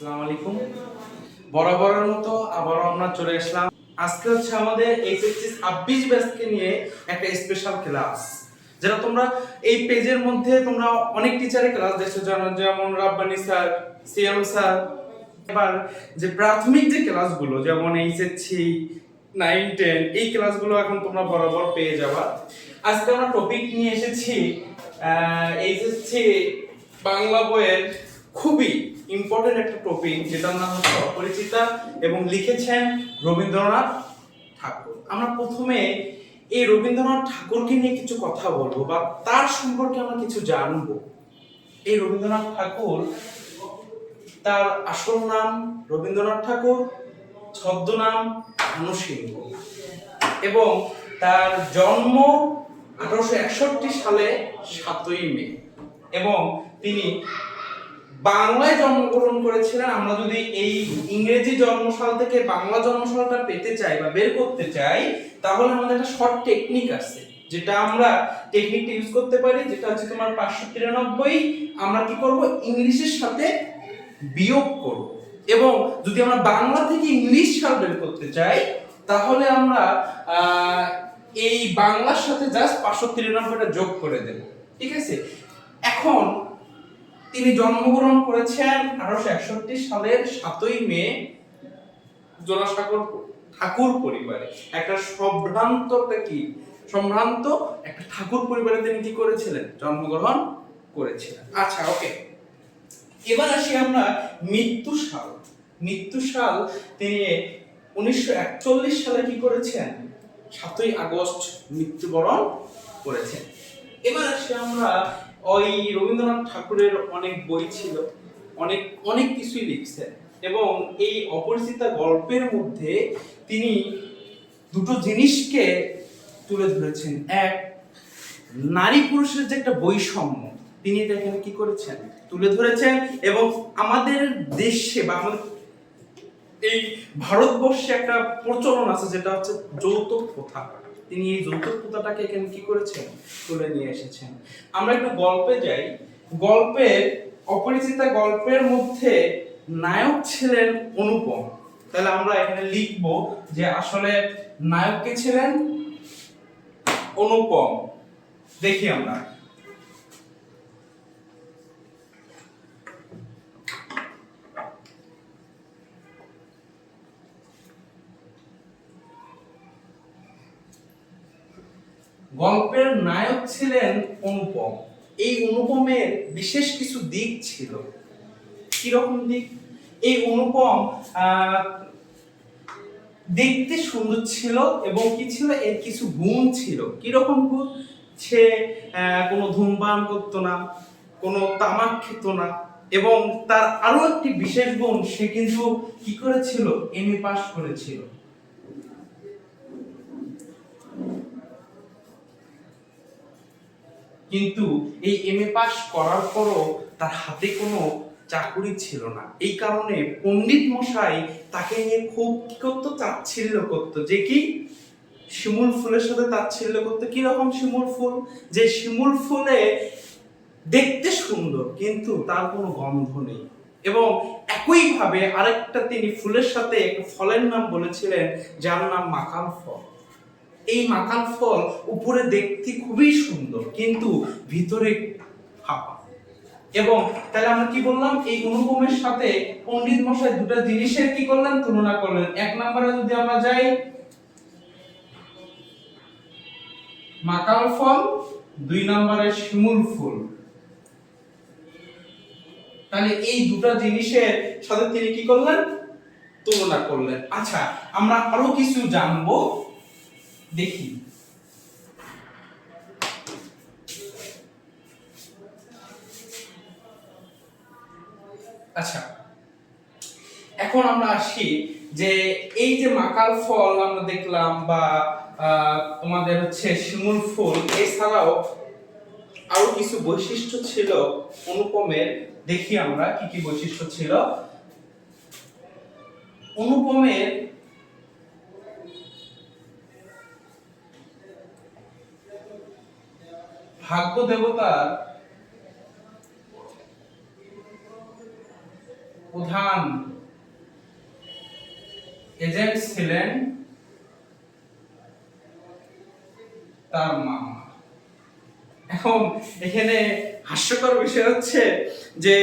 আসসালামু আলাইকুম। বরাবরের মতো আবারও আমরা চলে আসলাম। আজকে হচ্ছে আমাদের এইচএসসি ছাব্বিশ ব্যাচকে নিয়ে একটা স্পেশাল ক্লাস যেটা তোমরা এই পেজের মধ্যে তোমরা অনেক টিচারের ক্লাস দেখছ, যেমন রাব্বানি স্যার সিএম স্যার এবার যে প্রাথমিক যে ক্লাসগুলো যেমন এইচএসসি নাইন টেন এই ক্লাসগুলো এখন তোমরা বরাবর পেয়ে যাবা। আজকে আমরা টপিক নিয়ে এসেছি এইচএসসি বাংলা বইয়ের খুবই ইম্পর্টেন্ট একটা টপিক যেটার নাম হচ্ছে অপরিচিতা এবং লিখেছেন রবীন্দ্রনাথ ঠাকুর। আমরা প্রথমে এই রবীন্দ্রনাথ ঠাকুরকে নিয়ে কিছু কথা বলব বা তার সম্পর্কে আমরা কিছু জানব। এই রবীন্দ্রনাথ ঠাকুর, তার আসল নাম রবীন্দ্রনাথ ঠাকুর, ছদ্মনাম ভানু সিংহ এবং তার জন্ম আঠারোশো একষট্টি সালে সাতই মে। এবং তিনি বাংলায় জন্মগ্রহণ করেছিলেন, আমরা যদি এই ইংরেজি জন্মসাল থেকে বাংলা জন্মসালটা পেতে চাই বা বের করতে চাই, তাহলে আমাদের একটা শর্ট টেকনিক আছে, যেটা আমরা টেকনিকটা ইউজ করতে পারি, যেটা হচ্ছে তোমার পাঁচশো তিরানব্বই, আমরা কি করব? ইংলিশের সাথে বিয়োগ করব। এবং যদি আমরা বাংলা থেকে ইংলিশ সাল বের করতে চাই, তাহলে আমরা এই বাংলার সাথে জাস্ট পাঁচশো তিরানব্বইটা যোগ করে দেব। ঠিক আছে? এখন তিনি জন্মগ্রহণ করেছেন আঠারোশো একষট্টি সালের সাতই মে জোড়াসাগর ঠাকুর পরিবারে। একটা সম্ভ্রান্ত কি? সম্ভ্রান্ত একটা ঠাকুর পরিবারে তিনি কি করেছিলেন? জন্মগ্রহণ করেছিলেন। আচ্ছা ওকে। এবার আসি আমরা মৃত্যু সাল। মৃত্যু সাল তিনি উনিশশো একচল্লিশ সালে কি করেছেন? সাতই আগস্ট মৃত্যুবরণ করেছেন। এবার আসি আমরা ওই রবীন্দ্রনাথ ঠাকুরের অনেক বই ছিল, অনেক অনেক কিছুই লিখছেন এবং এই অপরিচিতা গল্পের মধ্যে তিনি দুটো জিনিসকে তুলে ধরেছেন। এক, নারী পুরুষের যে একটা বৈষম্য, তিনি এটা এখানে কি করেছেন? তুলে ধরেছেন এবং আমাদের দেশে বা আমাদের এই ভারতবর্ষে একটা প্রচলন আছে, যেটা হচ্ছে যৌতুক প্রথা। তিনি এই যৌতুক প্রথাটাকে এখানে কি করেছেন? তুলে নিয়ে এসেছেন। আমরা একটু গল্পে যাই। গল্পের অপরিচিতা গল্পের মধ্যে নায়ক ছিলেন অনুপম। তাহলে আমরা এখানে লিখব যে আসলে নায়ক কে ছিলেন? অনুপম। দেখি আমরা। গল্পের নায়ক ছিলেন অনুপম। এই অনুপমের বিশেষ কিছু দিক ছিল। কীরকম দিক? এই অনুপম দেখতে সুন্দর ছিল এবং কি ছিল? এর কিছু গুণ ছিল। কীরকম গুণ? সে কোনো ধূমপান করতো না, কোনো তামাক খেত না এবং তার আরও একটি বিশেষ গুণ, সে কিন্তু কি করেছিল? এমএ পাস করেছিল। কিন্তু এই এম এ পাস করার পরও তার হাতে কোনো চাকুরি ছিল না। এই কারণে পণ্ডিত মশাই তাকে নিয়ে খুব কি করতো তাচ্ছিল্য করতো যে কি? শিমুল ফুলের সাথে তাচ্ছিল্য করতো। কি রকম শিমুল ফুল? যে শিমুল ফুলে দেখতে সুন্দর, কিন্তু তার কোনো গন্ধ নেই। এবং একইভাবে আরেকটা তিনি ফুলের সাথে ফলের নাম বলেছিলেন, যার নাম মাকাল ফল। এই মাকাল ফল উপরে দেখতে খুবই সুন্দর, কিন্তু ভিতরে ফাঁপা। এবং তাহলে আমরা কি বললাম, এই অনুপমের সাথে পণ্ডিত মশাই দুটো জিনিসের কি করলেন, তুলনা করলেন। এক নম্বরে যদি আমরা যাই মাকাল ফল, দুই নম্বরে শিমুল ফুল। তাহলে এই দুটা জিনিসের সাথে তিনি কি করলেন, তুলনা করলেন। আচ্ছা আমরা আরও কিছু জানব। দেখি। আচ্ছা এখন আমরা আসি যে এই যে মাকাল ফল আমরা দেখলাম বা তোমাদের হচ্ছে শিমুল ফুল, এছাড়াও আরও কিছু বৈশিষ্ট্য ছিল, অনুপমের, দেখি আমরা কি কি বৈশিষ্ট্য ছিল। অনুপমের ভাগ্য দেবতার প্রধান এজেন্ট ছিলেন তার মামা এখন এখানে হাস্যকর বিষয় হচ্ছে যে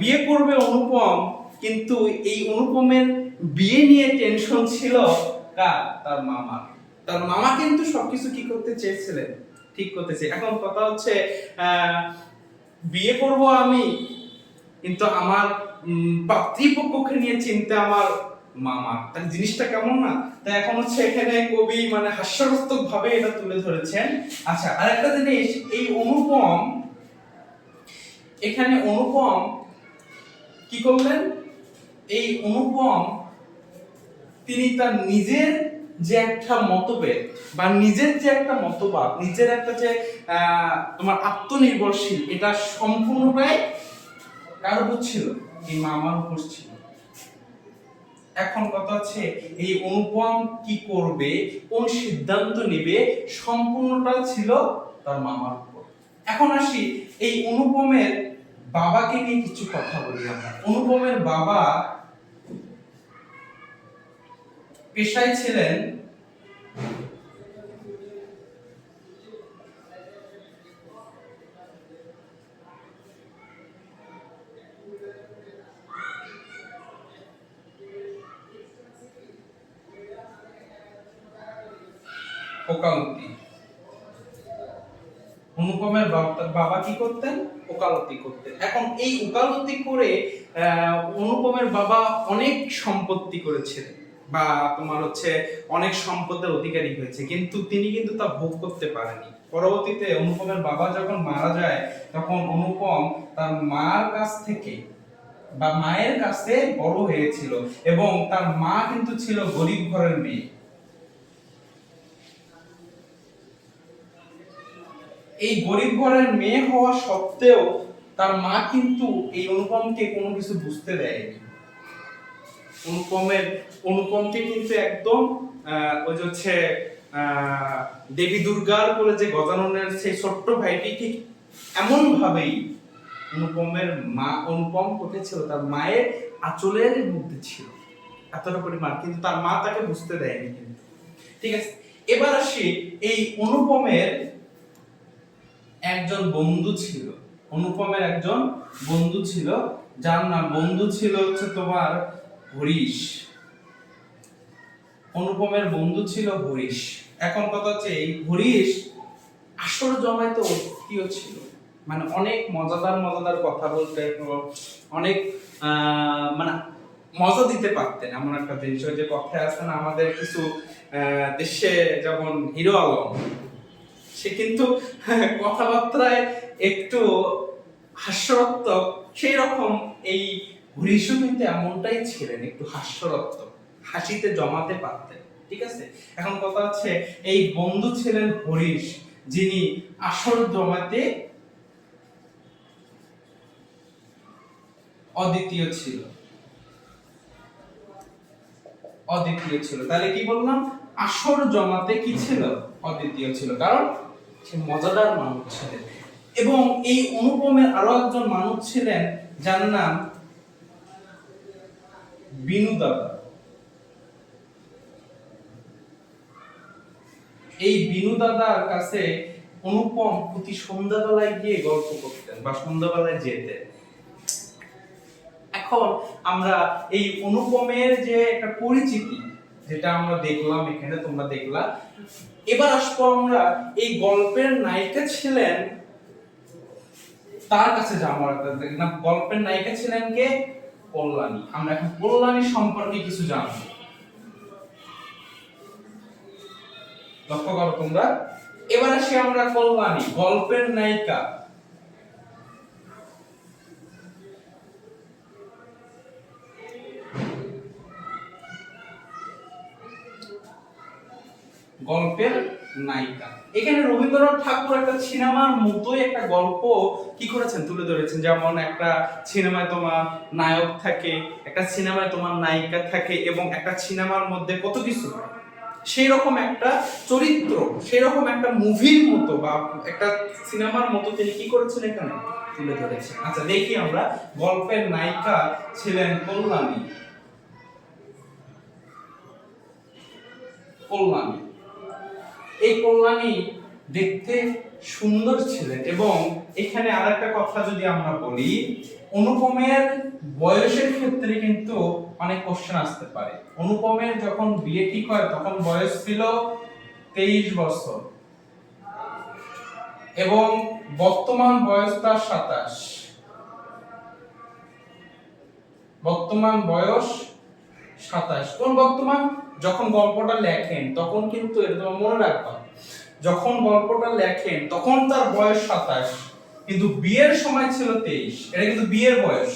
বিয়ে করবে অনুপম, কিন্তু এই অনুপমের বিয়ে নিয়ে টেনশন ছিল তার মামা তার মামা কিন্তু সবকিছু কি করতে চেয়েছিলেন? ঠিক করতে চেয়ে এখন কথা হচ্ছে বিয়ে করব আমি কিন্তু আমার উম, পাত্রীপক্ষকে নিয়ে চিন্তা আমার মামার তাহলে জিনিসটা কেমন না? তাই এখন হচ্ছে এখানে কবি মানে হাস্যরস্তক ভাবে এটা তুলে ধরেছেন। আচ্ছা আরেকটা জিনিস এই অনুপম এখানে অনুপম কি করলেন? এই অনুপম তিনি তার নিজের যে একটা মতভেদ বা নিজের যে একটা মতবাদ, নিজের একটা যে তোমার আত্মনির্ভরশীল, এটা সম্পূর্ণটাই কার উপর ছিল এই মামার উপর ছিল। এখন কথা হচ্ছে, এই অনুপম কি করবে, কোন সিদ্ধান্ত নেবে, সম্পূর্ণটা ছিল তার মামার উপর। এখন আসি, এই অনুপমের বাবাকে নিয়ে কিছু কথা বলি আমরা। অনুপমের বাবা পেশায় ছিলেন ওকালতি অনুপমের বাবা- কি করতেন? ওকালতি করতেন। এখন এই ওকালতি করে অনুপমের বাবা অনেক সম্পত্তি করেছিলেন। বা তোমার হচ্ছে অনেক সম্পদের অধিকারী হয়েছে। কিন্তু তিনি কিন্তু তা ভোগ করতে পারেনি। পরবর্তীতে অনুপমের বাবা যখন মারা যায়, তখন অনুপম তার মার কাছ থেকে বা মায়ের কাছে বড় হয়েছিল এবং তার মা কিন্তু ছিল গরিব ঘরের মেয়ে। এই গরিব ঘরের মেয়ে হওয়া সত্ত্বেও তার মা কিন্তু এই অনুপমকে কোনো কিছু বুঝতে দেয়নি। অনুপমের, অনুপমকে কিন্তু একদম ওই যে হচ্ছে দেবী দুর্গার বলে যে গজাননের সেই ছোট্ট ভাইটি ঠিক এমন ভাবেই অনুপমের মা, অনুপম কোথায় ছিল? তার মায়ের আঁচলের মধ্যে ছিল। এতটা পরিমাণ, কিন্তু তার মা তাকে বুঝতে দেয়নি কিন্তু। ঠিক আছে? এবার আসি, এই অনুপমের একজন বন্ধু ছিল। অনুপমের একজন বন্ধু ছিল, যার নাম, বন্ধু ছিল হচ্ছে তোমার হরিশ। অনুপমের বন্ধু ছিল হরিশ। এখন কথা হচ্ছে এই হরিশ আসর জমাইতে অতিও ছিল। মানে অনেক মজাদার মজাদার কথা বলতে অনেক মানে মজা দিতে পারতেন এমন একটা জিনিস যে কথায় আছে না আমাদের কিছু দেশে যেমন হিরো আলম, সে কিন্তু কথাবার্তায় একটু হাস্যরত্মক সেই রকম এই হরিশও কিন্তু এমনটাই ছিলেন, একটু হাস্যরত্মক হাসিতে জমাতে পারতেন, ঠিক আছে? এখন কথা হচ্ছে, এই বন্ধু ছিলেন হরিশ, যিনি আসর জমাতে অদ্বিতীয় ছিল। অদ্বিতীয় ছিল। তাহলে কি বললাম? আসর জমাতে কি ছিল? অদ্বিতীয় ছিল। কারণ সে মজাদার মানুষ ছিলেন। এবং এই অনুপমের আরও একজন মানুষ ছিলেন, যার নাম বিনু দাদা। এই বিনু দাদার কাছে অনুপম প্রতি সন্ধ্যাবেলায় গিয়ে গল্প করতেন বা সন্ধ্যাবেলায় যেতেন। এখন আমরা এই অনুপমের যে একটা পরিচিতি, যেটা আমরা দেখলাম এখানে, তোমরা দেখলা, এবার আসব আমরা এই গল্পের নায়িকা ছিলেন, তার কাছে যাব গল্পের নায়িকা ছিলেন কে? কল্যাণী। আমরা এখন কল্যাণী সম্পর্কে কিছু জানব। লক্ষ্য করো তোমরা। এবার আসি আমরা কল্যাণী, গল্পের নায়িকা। গল্পের নায়িকা। এখানে রবীন্দ্রনাথ ঠাকুর একটা সিনেমার মতোই একটা গল্প কি করেছেন? তুলে ধরেছেন। যেমন একটা সিনেমায় তোমার নায়ক থাকে, একটা সিনেমায় তোমার নায়িকা থাকে এবং একটা সিনেমার মধ্যে কত কিছু সেই রকম একটা চরিত্র সেই রকম একটা মুভির মতো বা একটা সিনেমার মতো তিনি কি করেছেন এখানে? তুলে ধরেছেন। আচ্ছা দেখি আমরা গল্পের নায়িকা ছিলেন কল্যাণী। কল্যাণী। এই কল্যাণী দেখতে সুন্দর ছিলেন। এবং এখানে আর একটা কথা যদি আমরা বলি, অনুপমের বয়সের ক্ষেত্রে কিন্তু অনেক কোশ্চেন আসতে পারে। অনুপমের যখন বিয়ে ঠিক হয়, তখন বয়স ছিল তেইশ বছর। এবং বর্তমান বয়স তার সাতাশ। বর্তমান বয়স সাতাশ। কোন বর্তমান? যখন গল্পটা লেখেন, তখন কিন্তু এটা তোমার মনে রাখবা, যখন গল্পটা লেখেন, তখন তার বয়স সাতাশ, কিন্তু বিয়ের সময় ছিল তেইশ, এটা কিন্তু বিয়ের বয়স।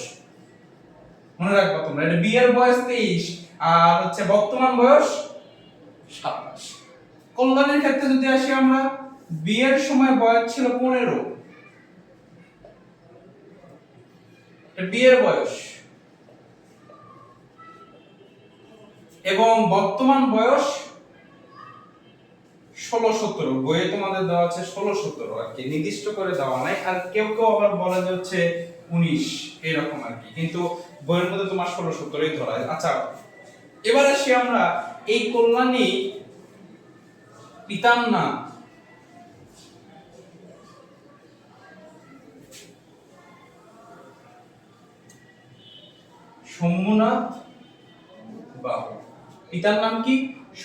মনে রাখবা তোমরা, এটা বিয়ের বয়স তেইশ, আর হচ্ছে বর্তমান বয়স সাতাশ। কল্যাণের ক্ষেত্রে যদি আসি আমরা, বিয়ের সময় বয়স ছিল পনেরো। বিয়ের বয়স। এবং বর্তমান বয়স ষোলো সতেরো। বইয়ে তোমাদের দেওয়া আছে ষোলো সতেরো আর কি। নির্দিষ্ট করে দেওয়া নাই। আর কেউ কেউ আবার বলে যে হচ্ছে উনিশ, এরকম আর কি। কিন্তু বইয়ের মধ্যে তোমার ষোলো সতেরোই ধরা। আচ্ছা এবার আসি আমরা এই কল্যাণী পিতার নাম। শম্ভুনাথ বাবু। পিতার নাম কি?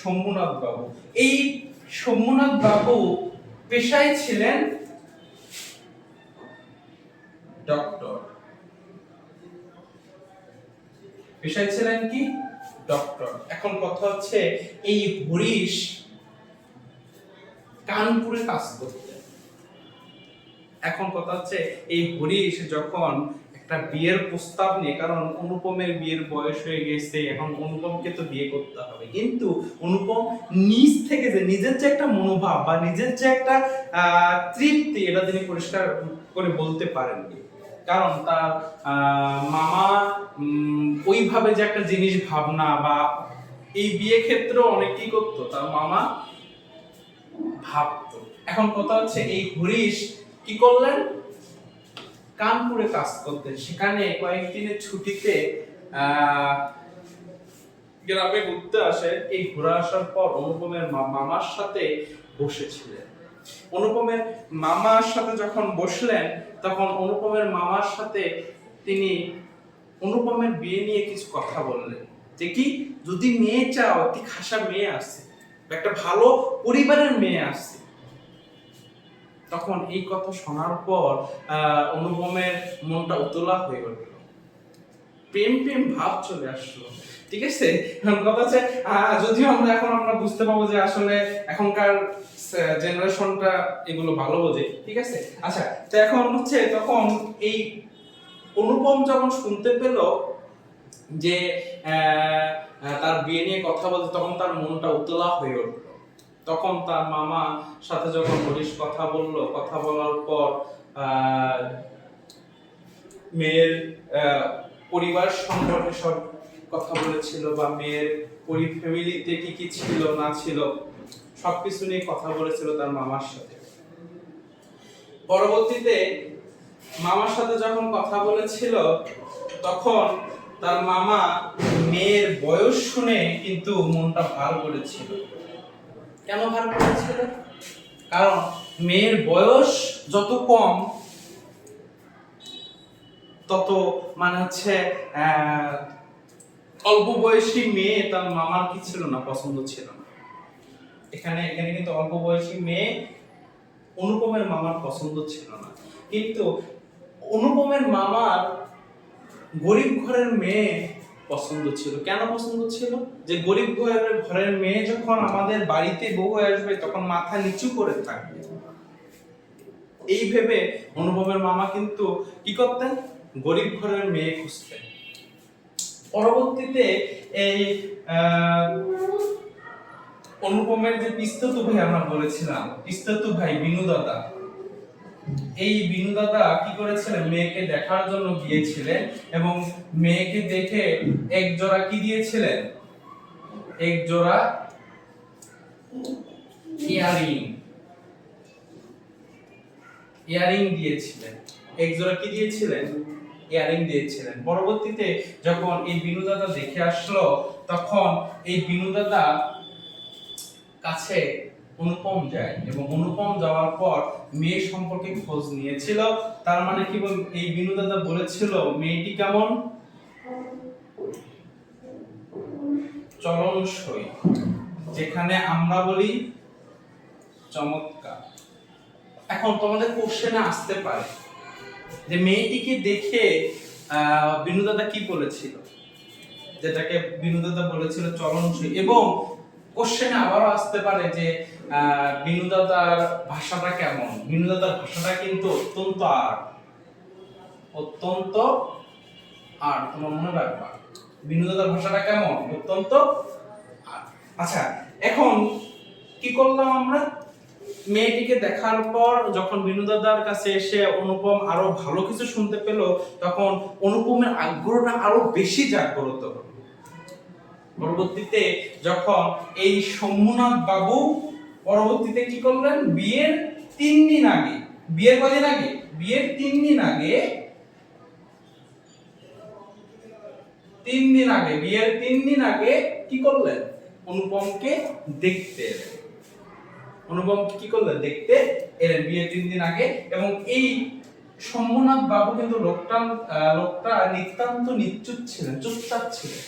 শম্ভুনাথ বাবু। এই শম্ভুনাথ বাবু পেশায় ছিলেন ডক্টর। পেশায় ছিলেন কি? ডক্টর। এখন কথা হচ্ছে, এই হরিশ কানপুরে কাজ করতেন। এখন কথা হচ্ছে, এই হরিশ যখন একটা বিয়ের প্রস্তাব নিয়ে, কারণ অনুপমের বিয়ের বয়স হয়ে গেছে, এখন অনুপমকে তো বিয়ে করতে হবে। কিন্তু অনুপম নিজ থেকে যে, নিজের যে একটা মনোভাব বা নিজের যে একটা তৃপ্তি, এটা তিনি পরিষ্কার করে বলতে পারেননি। কারণ তার মামা ওইভাবে যে একটা জিনিস ভাবনা বা এই বিয়ে ক্ষেত্রে অনেকেই করতো, তার মামা ভাবতো। এখন কথা হচ্ছে, এই হরিশ কি করলেন? কানপুরে কাজ করতেন। সেখানে কয়েকদিনের ছুটিতে গ্রামে ঘুরতে আসে। এই ঘুরে আসার পর অনুপমের মামার সাথে বসেছিলেন। অনুপমের মামার সাথে যখন বসলেন, তখন অনুপমের মামার সাথে তিনি অনুপমের বিয়ে নিয়ে কিছু কথা বললেন। যে কি, যদি মেয়ে চাও একটি খাসা মেয়ে আছে, একটা ভালো পরিবারের মেয়ে আছে তখন এই কথা শোনার পর অনুপমের মনটা উতলা হয়ে উঠল। প্রেম প্রেম ভাব চলে আসলো। ঠিক আছে? কথা হচ্ছে যদিও আমরা এখন আমরা বুঝতে পারব যে আসলে এখনকার জেনারেশনটা এগুলো ভালো বোঝে। ঠিক আছে? আচ্ছা তো এখন হচ্ছে তখন এই অনুপম যখন শুনতে পেল যে তার বিয়ে নিয়ে কথা বলতে, তখন তার মনটা উতলা হয়ে উঠল। তখন তার মামা সাথে যখন হরিশ কথা বলল, কথা বলার পর মেয়ের পরিবার সম্পর্কে সব কথা বলেছিল বা মেয়ের পরি ফ্যামিলিতে কি কি ছিল, না ছিল, সবকিছু নিয়ে কথা বলেছিল তার মামার সাথে। পরবর্তীতে মামার সাথে যখন কথা বলেছিল, তখন তার মামা মেয়ের বয়স শুনে কিন্তু মনটা ভার করেছিল। কেন ভার করেছিল? কারণ মেয়ের বয়স যত কম, তত মানে হচ্ছে অল্প বয়সী মেয়ে তার মামার কি ছিল না, পছন্দ ছিল না। এখানে এখানে কিন্তু অল্প বয়সী মেয়ে অনুপমের মামার পছন্দ ছিল না। কিন্তু অনুপমের মামার গরিব ঘরের মেয়ে পছন্দ ছিল। কেন পছন্দ ছিল? যে গরিব ঘরের মেয়ে যখন আমাদের বাড়িতে বউ হয়ে আসবে, তখন মাথা নিচু করে থাকবে। এই ভেবে অনুভবের মামা কিন্তু কি করতেন? গরিব ঘরের মেয়ে খুঁজতেন। পরবর্তীতে এই অনুপমের যে পিস্ততু ভাই আমরা বলেছিলাম, পিস্ততু ভাই বিনু দাদা এই বিনু দাদা কি করেছিলেন? মেয়েকে দেখার জন্য গিয়েছিলেন এবং মেয়েকে দেখে এক জোড়া কি দিয়েছিলেন? এক জোড়া ইয়ারিং ইয়ারিং দিয়েছিলেন। এক জোড়া কি দিয়েছিলেন? ইয়ারিং দিয়েছিলেন। পরবর্তীতে যখন এই বিনু দাদা দেখে আসলো, তখন এই বিনু দাদা কাছে অনুপম যায় এবং অনুপম যাওয়ার পর মেয়ে সম্পর্কে খোঁজ নিয়েছিল। তার মানে কি এই বিনু দাদা বলেছিল মেয়েটি কেমন? চলনসই যেখানে আমরা বলি চমৎকার। এখন তোমাদের কোশ্চেনে আসতে পারে যে মেয়েটিকে দেখে আহ, বিনু দাদা কি বলেছিল? যেটাকে বিনু দাদা বলেছিল চলনসই এবং কোশ্চেনে আবারও আসতে পারে যে আহ, বিনু ভাষাটা কেমন? বিনোদাতার ভাষাটা কিন্তু অত্যন্ত আর অত্যন্ত আর তোমার মনে রাখবা। বিনোদাতার ভাষাটা কেমন? অত্যন্ত আচ্ছা এখন কি করলাম আমরা? মেয়েটিকে দেখার পর যখন বিনু দাদার কাছে এসে অনুপম আরও ভালো কিছু শুনতে পেল তখন অনুপমের আগ্রহটা আরও বেশি জাগ্রত পরবর্তীতে যখন এই শম্ভুনাথ বাবু পরবর্তীতে কি করলেন? বিয়ের তিন দিন আগে, বিয়ের কদিন আগে? বিয়ের তিন দিন আগে, তিন দিন আগে, বিয়ের তিন দিন আগে কি করলেন? অনুপমকে দেখতে অনুপম কি করলেন? দেখতে এলেন বিয়ের তিন দিন আগে এবং এই শম্ভুনাথ বাবু কিন্তু লোকটা লোকটা নিতান্ত নিশ্চুপ ছিলেন, চুপচাপ ছিলেন।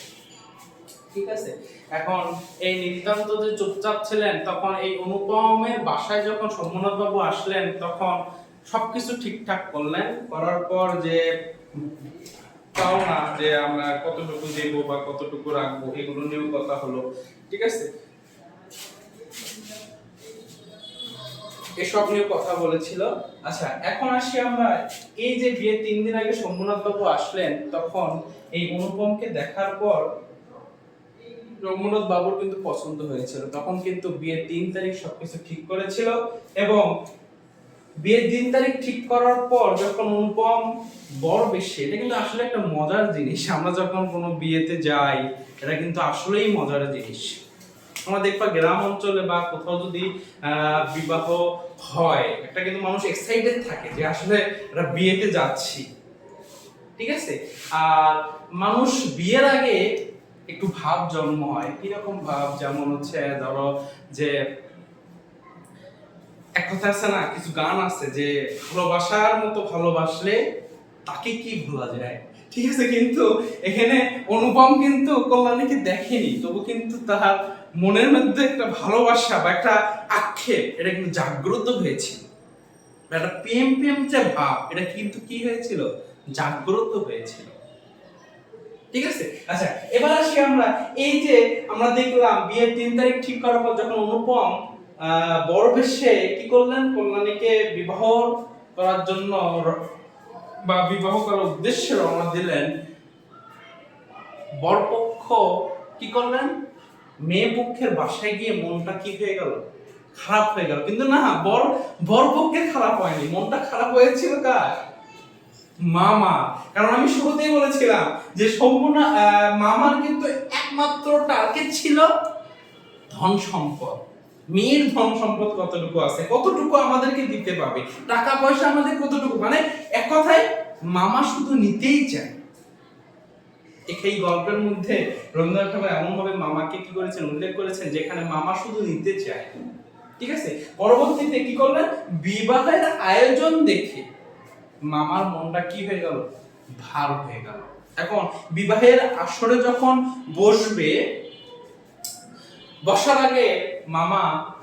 ঠিক আছে? এখন এই নিতান্ত যে চুপচাপ ছিলেন, তখন এই অনুপমের বাসায় যখন সোমনাথ আসলেন, তখন সবকিছু ঠিকঠাক করলেন? করার পর যে তাও না যে আমরা কতটুকু দেব বা কতটুকু রাখব, এগুলো নিয়েও কথা হলো। ঠিক আছে? এসব নিয়ে কথা বলেছিল। আচ্ছা এখন আসি আমরা এই যে বিয়ে তিন দিন আগে শম্ভুনাথ বাবু আসলেন, তখন এই অনুপমকে দেখার পর রঘুনাথ বাবুর কিন্তু পছন্দ হয়েছিল। তখন কিন্তু বিয়ের তিন তারিখ সবকিছু ঠিক করেছিল এবং বিয়ের দিন তারিখ ঠিক করার পর যখন অনুপম বর বেশি, এটা কিন্তু আসলে একটা মজার জিনিস। আমরা যখন কোনো বিয়েতে যাই, এটা কিন্তু আসলেই মজার জিনিস। আমরা দেখবা গ্রাম অঞ্চলে বা কোথাও যদি বিবাহ হয়, একটা কিন্তু মানুষ এক্সাইটেড থাকে যে আসলে একটা বিয়েতে যাচ্ছি। ঠিক আছে? আর মানুষ বিয়ের আগে একটু ভাব জন্ম হয়। কীরকম ভাব? যেমন হচ্ছে, ধরো যে এক কথা আছে না, কিছু গান আছে যে ভালোবাসার মতো ভালোবাসলে তাকে কি ভোলা যায়? ঠিক আছে, কিন্তু এখানে অনুপম কিন্তু কল্যাণীকে দেখেনি, তবু কিন্তু তার মনের মধ্যে একটা ভালোবাসা বা একটা আক্ষেপ, এটা কিন্তু জাগ্রত হয়েছিল। একটা প্রেম প্রেম যে ভাব, এটা কিন্তু কি হয়েছিল? জাগ্রত হয়েছিল। ঠিক আছে? আচ্ছা এবার আসি আমরা। এই যে আমরা দেখলাম বিয়ের তিন তারিখ ঠিক করার পর যখন অনুপম বড় বেশে কি করলেন? কল্যাণীকে বিবাহ করার জন্য বা বিবাহ করার উদ্দেশ্যে রওনা দিলেন। বরপক্ষ কি করলেন? মেয়ে পক্ষের বাসায় গিয়ে মনটা কি হয়ে গেল? খারাপ হয়ে গেল। কিন্তু না, বর বরপক্ষের খারাপ হয়নি। মনটা খারাপ হয়েছিল কার? মামা। কারণ আমি শুরুতেই বলেছিলাম যে সম্পূর্ণ মামার কিন্তু একমাত্র টার্গেট ছিল ধন সম্পদ। মেয়ের ধন সম্পদ কতটুকু আছে, কতটুকু আমাদেরকে দিতে পাবে, টাকা পয়সা আমাদের কতটুকু? মানে এক কথায়, মামা শুধু নিতেই চায়। এই গল্পের মধ্যে রবীন্দ্রনাথ ঠাকুর এমন ভাবে মামাকে কি করেছেন, উল্লেখ করেছেন, যেখানে মামা শুধু নিতে চায়। ঠিক আছে? পরবর্তীতে কি করলেন? বিবাহের আয়োজন দেখে মামার মনটা কি হয়ে গেল? ভার হয়ে গেল। এখন বিবাহের আসরে যখন বসবে, বসার আগে মামা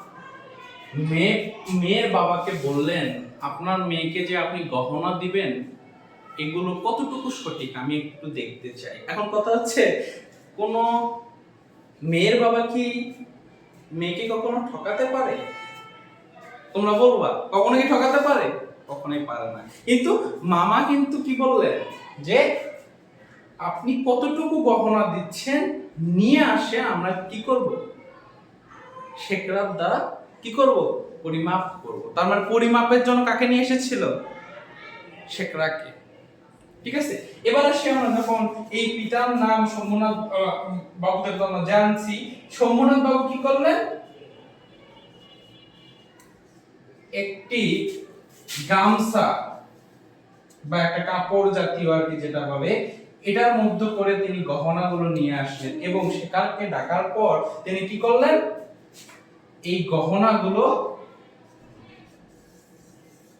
মেয়ে, মেয়ের বাবাকে বললেন, আপনার মেয়েকে যে আপনি গহনা দিবেন, এগুলো কতটুকু সঠিক? আমি একটু দেখতে চাই। এখন কথা হচ্ছে, কোন মেয়ের বাবা কি মেয়েকে কখনো ঠকাতে পারে? তোমরা বলবা, কখনো কি ঠকাতে পারে? কখনোই পারে না। কিন্তু মামা কিন্তু কি বললেন? যে আপনি কতটুকু গহনা দিচ্ছেন নিয়ে আসে আমরা কি করব? শেকরার দ্বারা কি করব? পরিমাপ করব। তার মানে পরিমাপের জন্য কাকে নিয়ে এসেছিল? শেকরাকে ঠিক আছে? এবার আসি আমরা যখন এই পিতার নাম সোমনাথ বাবুদের আমরা জানছি। সোমনাথ বাবু কি করলেন? একটি গামছা বা একটা কাপড় জাতীয় আর কি যেটা পাবে এটার মধ্যে করে তিনি গহনাগুলো নিয়ে আসলেন এবং সেখানকে ডাকার পর তিনি কি করলেন এই গহনাগুলো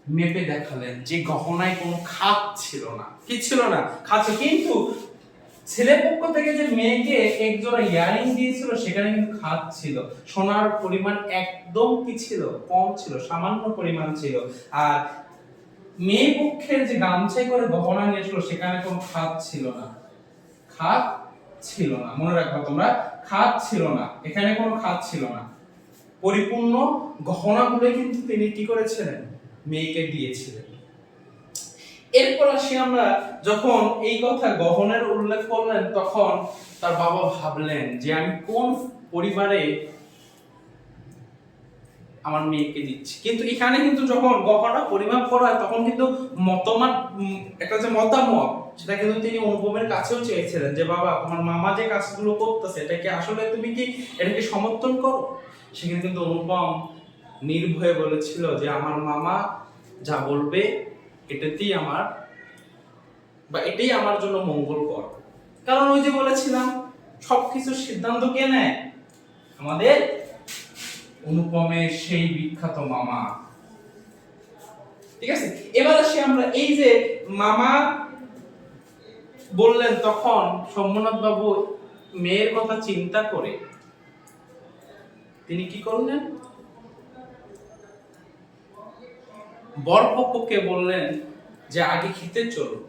মেপে দেখালেন যে গহনায় কোনো খাত ছিল না কি ছিল না খাত। কিন্তু ছেলে পক্ষ থেকে যে মেয়েকে এক জোড়া ইয়ারিং দিয়েছিল, সেখানে কিন্তু খাত ছিল। সোনার পরিমাণ একদম কি ছিল? কম ছিল, সামান্য পরিমাণ ছিল। আর মেয়ে পক্ষের যে গামছাই করে গহনা নিয়েছিল, সেখানে কোনো খাত ছিল না। খাত ছিল না। মনে রাখবা তোমরা খাত ছিল না। এখানে কোনো খাত ছিল না। পরিপূর্ণ গহনাগুলো কিন্তু তিনি কি করেছিলেন? মেয়েকে দিয়েছিলেন। এরপর আসি আমরা, যখন এই কথা গহনের উল্লেখ করলেন, তখন তার বাবা ভাবলেন যে আমি কোন পরিবারে আমার মেয়েকে দিচ্ছি। কিন্তু এখানে কিন্তু যখন গহনা পরিমাপ করা হয়, তখন কিন্তু মতামত একটা যে মতামত, সেটা কিন্তু তিনি অনুপমের কাছেও চেয়েছিলেন যে, বাবা, তোমার মামা যে কাজগুলো করতেছে, এটা কি আসলে তুমি কি এটাকে সমর্থন করো? সেখানে কিন্তু অনুপম নির্ভয়ে বলেছিল যে, আমার মামা যা বলবে এটাতেই আমার বা এটাই আমার জন্য মঙ্গলকর। কারণ ওই যে বলেছিলাম সবকিছুর সিদ্ধান্ত কে নেয়? আমাদের অনুপমের সেই বিখ্যাত মামা। ঠিক আছে? এবার আসি আমরা, এই যে মামা বললেন তখন সোমনাথ বাবু মেয়ের কথা চিন্তা করে, তিনি কি করলেন? বরপক্ষকে বললেন যে, আগে খেতে চলো।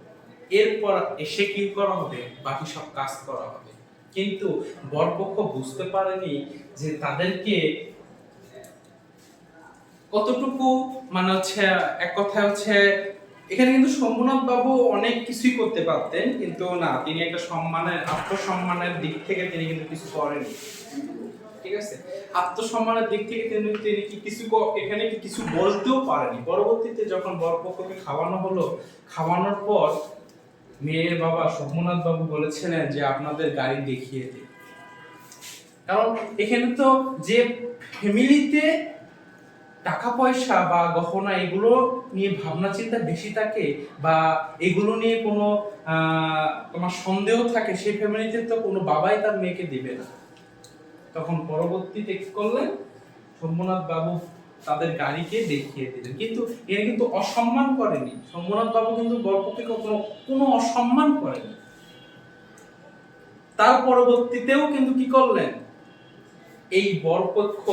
এরপর এসে কি করা হবে? বাকি সব কাজ করা হবে। কিন্তু বরপক্ষ বুঝতে পারেনি যে, তাদেরকে কতটুকু মানে হচ্ছে, এক কথা হচ্ছে, এখানে কিন্তু শম্ভুনাথ বাবু অনেক কিছুই করতে পারতেন, কিন্তু না, তিনি একটা সম্মানের, আত্মসম্মানের দিক থেকে তিনি কিন্তু কিছু করেনি ঠিক আছে? আত্মসম্মানের দিক থেকে তিনি তিনি কি কিছু এখানে কি কিছু বলতেও পারেনি। পরবর্তীতে যখন বরপক্ষকে খাওয়ানো হলো, খাওয়ানোর পর মেয়ের বাবা শম্ভুনাথ বাবু বলেছিলেন যে, আপনাদের গাড়ি দেখিয়ে কারণ এখানে তো যে ফ্যামিলিতে টাকা পয়সা বা গহনা এগুলো নিয়ে ভাবনা চিন্তা বেশি থাকে বা এগুলো নিয়ে কোনো তোমার সন্দেহ থাকে, সেই ফ্যামিলিতে তো কোনো বাবাই তার মেয়েকে দিবে না। তখন পরবর্তীতে কি করলেন শম্ভুনাথ বাবু তাদের গাড়িকে দেখিয়ে দিলেন। কিন্তু এর কিন্তু অসম্মান করেনি। শম্ভুনাথ বাবু কিন্তু বরপক্ষে কখনো কোনো অসম্মান করেনি। তার পরবর্তীতেও কিন্তু কি করলেন? এই বরপক্ষ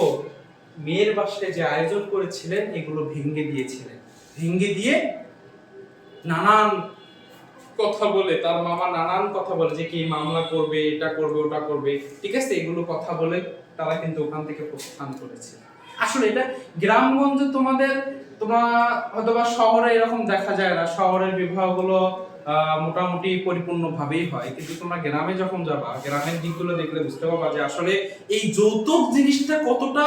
মেয়ের বাসায় যে আয়োজন করেছিলেন, এগুলো ভেঙে দিয়েছিলেন। ভেঙে দিয়ে নানান কথা বলে, তার মামা নানান কথা বলে যে কি মামলা করবে, এটা করবে, ওটা করবে। ঠিক আছে, এগুলো কথা বলে তারা কিন্তু ওখান থেকে প্রস্থান করেছে। আসলে এটা গ্রামগঞ্জে তোমাদের, তোমার হয়তোবা শহরে এরকম দেখা যায় না। শহরের বিবাহগুলো মোটামুটি পরিপূর্ণ ভাবেই হয়। কিন্তু তোমরা গ্রামে যখন যাবা, গ্রামের দিকগুলো দেখলে বুঝতে পারবা যে আসলে এই যৌতুক জিনিসটা কতটা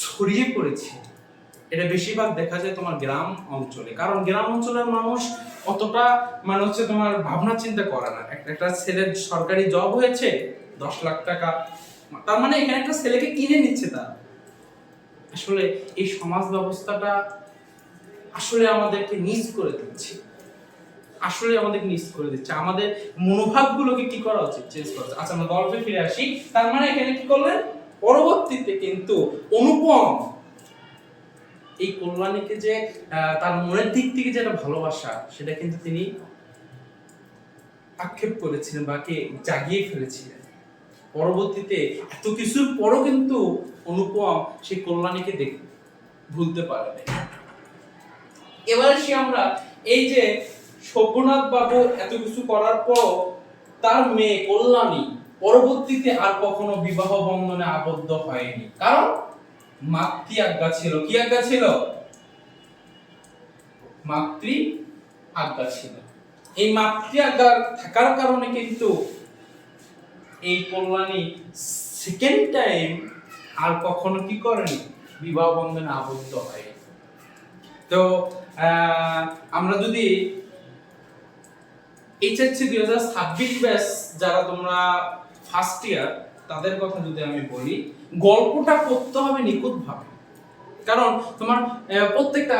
ছড়িয়ে পড়েছে। এটা বেশিরভাগ দেখা যায় তোমার গ্রাম অঞ্চলে। কারণ গ্রাম অঞ্চলের মানুষ অতটা মানে হচ্ছে তোমার ভাবনা চিন্তা করে না। একটা ছেলের সরকারি জব হয়েছে, দশ লাখ টাকা। তার মানে এখানে একটা ছেলেকে কিনে নিচ্ছে তার। আসলে এই সমাজ ব্যবস্থাটা আসলে আমাদেরকে নিচ করে দিচ্ছে। আসলে আমাদের মিস করে দিচ্ছে। আমাদের মনোভাবগুলোকে কি করা উচিত? চেঞ্জ করা উচিত। আচ্ছা আমরা গল্পে ফিরে আসি। তার মানে এখানে কি করলেন? পরবর্তীতে কিন্তু অনুপম এই কল্যাণীকে যে তার মনের দিক থেকে যে একটা ভালোবাসা, সেটা কিন্তু তিনি আক্ষেপ করেছিলেন বা কে জাগিয়ে ফেলেছিলেন। পরবর্তীতে এত কিছুর পরও কিন্তু অনুপম সেই কল্যাণীকে দেখ, ভুলতে পারেনি এবার সে আমরা এই যে সভ্যনাথ বাবু এত কিছু করার পর তার মেয়ে কল্যাণী পরবর্তীতে আর কখনো বিবাহ বন্ধনে আবদ্ধ হয়নি। কারণ মাতৃ আজ্ঞা ছিল? কি আজ্ঞা ছিল? মাতৃ আজ্ঞা ছিল। এই মাতৃ আজ্ঞা থাকার কারণে কিন্তু এই কল্যাণী সেকেন্ড টাইম আর কখনো কি করেনি? বিবাহ বন্ধনে আবদ্ধ হয়। তো আমরা যদি এইচএসসি দুই হাজার ছাব্বিশ ব্যাচ যারা তোমরা ফার্স্ট ইয়ার তাদের কথা যদি আমি বলি, গল্পটা করতে হবে নিখুঁত ভাবে কারণ তোমার প্রত্যেকটা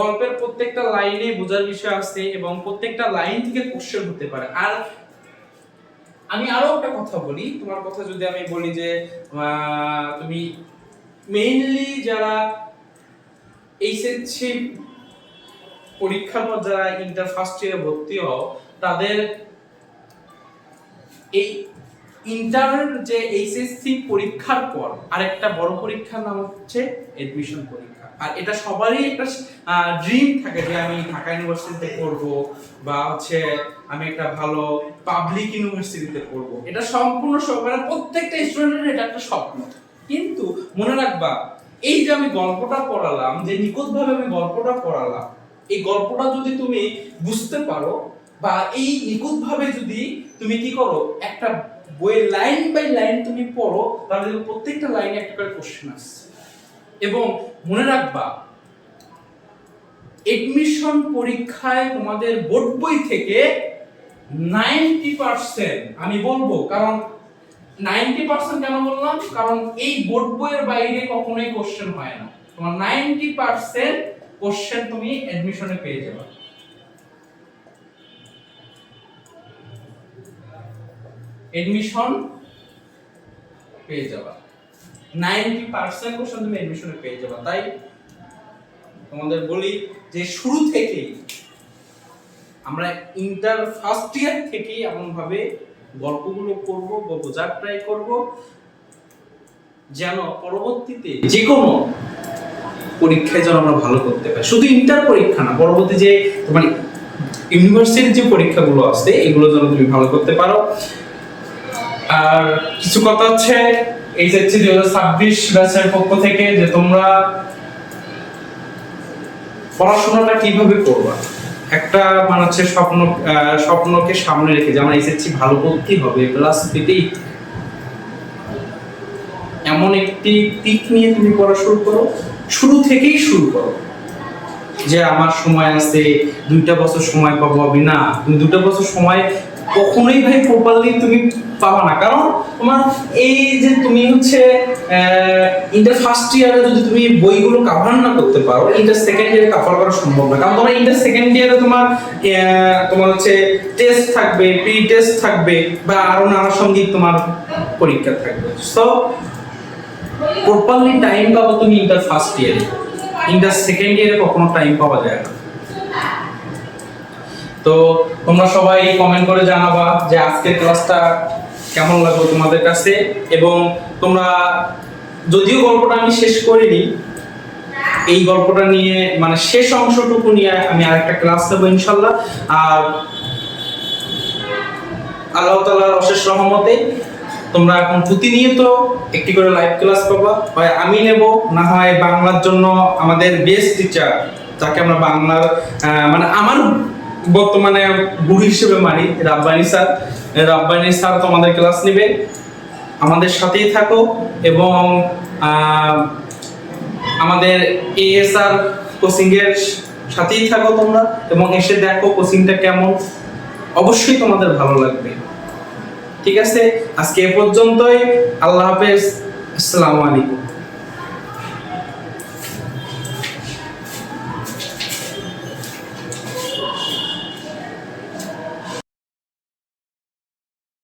গল্পের প্রত্যেকটা লাইনে বোঝার বিষয় আছে এবং প্রত্যেকটা লাইন থেকে কোশ্চেন হতে পারে। আর আমি আরও একটা কথা বলি, তোমার কথা যদি আমি বলি যে তুমি মেইনলি যারা এইচএসসি পরীক্ষার পর যারা ইন্টার ফার্স্ট ইয়ারে ভর্তি হও, তাদের এই ইন্টার যে এইচএসসি পরীক্ষার পর, আরেকটা বড় পরীক্ষার নাম হচ্ছে এডমিশন পরীক্ষা। আর এটা সবারই একটা ড্রিম থাকে যে আমি ঢাকা ইউনিভার্সিটিতে পড়ব বা হচ্ছে আমি একটা ভালো পাবলিক ইউনিভার্সিটিতে পড়ব। এটা সম্পূর্ণ সব- মানে প্রত্যেকটা স্টুডেন্টের এটা একটা স্বপ্ন। কিন্তু মনে রাখবা, এই যে আমি গল্পটা পড়ালাম, যে নিখুঁতভাবে আমি গল্পটা পড়ালাম, এই গল্পটা যদি তুমি বুঝতে পারো বা এই নিখুঁতভাবে যদি তুমি কি করো, একটা বইয়ের লাইন বাই লাইন তুমি পড়ো, তাহলে প্রত্যেকটা লাইনে একটা করে কোশ্চেন আসছে। এবং মনে রাখবা এডমিশন পরীক্ষায় তোমাদের বোর্ড বই থেকে নাইনটি পার্সেন্ট আমি বলব, কারণ নাইনটি পার্সেন্ট কেন বললাম? কারণ এই বোর্ড বইয়ের বাইরে কখনোই কোশ্চেন হয় না। তোমার নাইনটি পার্সেন্ট কোশ্চেন তুমি এডমিশনে পেয়ে যাবে। এডমিশন পেয়ে যাবা। নাইনটি পার্সেন্ট কোশ্চেন তুমি এডমিশনে পেয়ে যাবা। তাই তোমাদের বলি যে শুরু থেকেই আমরা ইন্টার ফার্স্ট ইয়ার থেকেই এমন ভাবে গল্পগুলো করব বা বোঝার ট্রাই করব যেন পরবর্তীতে যে কোনো পরীক্ষায় যেন আমরা ভালো করতে পারি। শুধু ইন্টার পরীক্ষা না, পরবর্তী যে তোমার ইউনিভার্সিটির যে পরীক্ষাগুলো আছে, এগুলো যেন তুমি ভালো করতে পারো। আর কিছু কথা হচ্ছে, এই ব্যাচের পক্ষ থেকে যে তোমরা পড়াশোনাটা কীভাবে করবা? একটা মানে হচ্ছে স্বপ্ন স্বপ্নকে সামনে রেখে যে ভালো হবে প্লাস এমন একটি দিক নিয়ে তুমি পড়া শুরু করো, শুরু থেকেই শুরু করো। যে আমার সময় আছে, দুইটা বছর সময় পাবো আমি, না, তুমি দুটা বছর সময় কখনোই ভাই প্রপারলি তুমি পাবা না। কারণ তোমার এই যে তুমি হচ্ছে ইন্টার ফার্স্ট ইয়ারে যদি তুমি বইগুলো কাভার না করতে পারো ইন্টার সেকেন্ড ইয়ারে কাভার করা সম্ভব না। কারণ তোমার ইন্টার সেকেন্ড ইয়ারে তোমার তোমার হচ্ছে টেস্ট থাকবে প্রি টেস্ট থাকবে, বা আরও নানা সংগীত তোমার পরীক্ষা থাকবে। সো প্রপারলি টাইম পাবো তুমি ইন্টার ফার্স্ট ইয়ারে ইন্টার সেকেন্ড ইয়ারে কখনো টাইম পাওয়া যায় না। তো তোমরা সবাই কমেন্ট করে জানাবা যে আজকের ক্লাসটা কেমন লাগল তোমাদের কাছে এবং তোমরা যদিও গল্পটা আমি শেষ করিনি, এই গল্পটা নিয়ে মানে শেষ অংশটুকু নিয়ে আমি আরেকটা ক্লাস দেবো ইনশাল্লাহ। আর আল্লাহ তালার অশেষ রহমতে তোমরা এখন প্রতিনিয়ত একটি করে লাইভ ক্লাস পাবা। হয় আমি নেব, না হয় বাংলার জন্য আমাদের বেস্ট টিচার যাকে আমরা বাংলার মানে আমার বর্তমানে গুরু হিসেবে মানি, রাব্বানি স্যার। রাব্বানি স্যার তোমাদের ক্লাস নেবে। আমাদের সাথেই থাকো এবং আমাদের এএসআর কোচিং এর সাথেই থাকো তোমরা এবং এসে দেখো কোচিংটা কেমন। অবশ্যই তোমাদের ভালো লাগবে। ঠিক আছে? আজকে এ পর্যন্তই। আল্লাহ হাফেজ। আসসালামু আলাইকুম।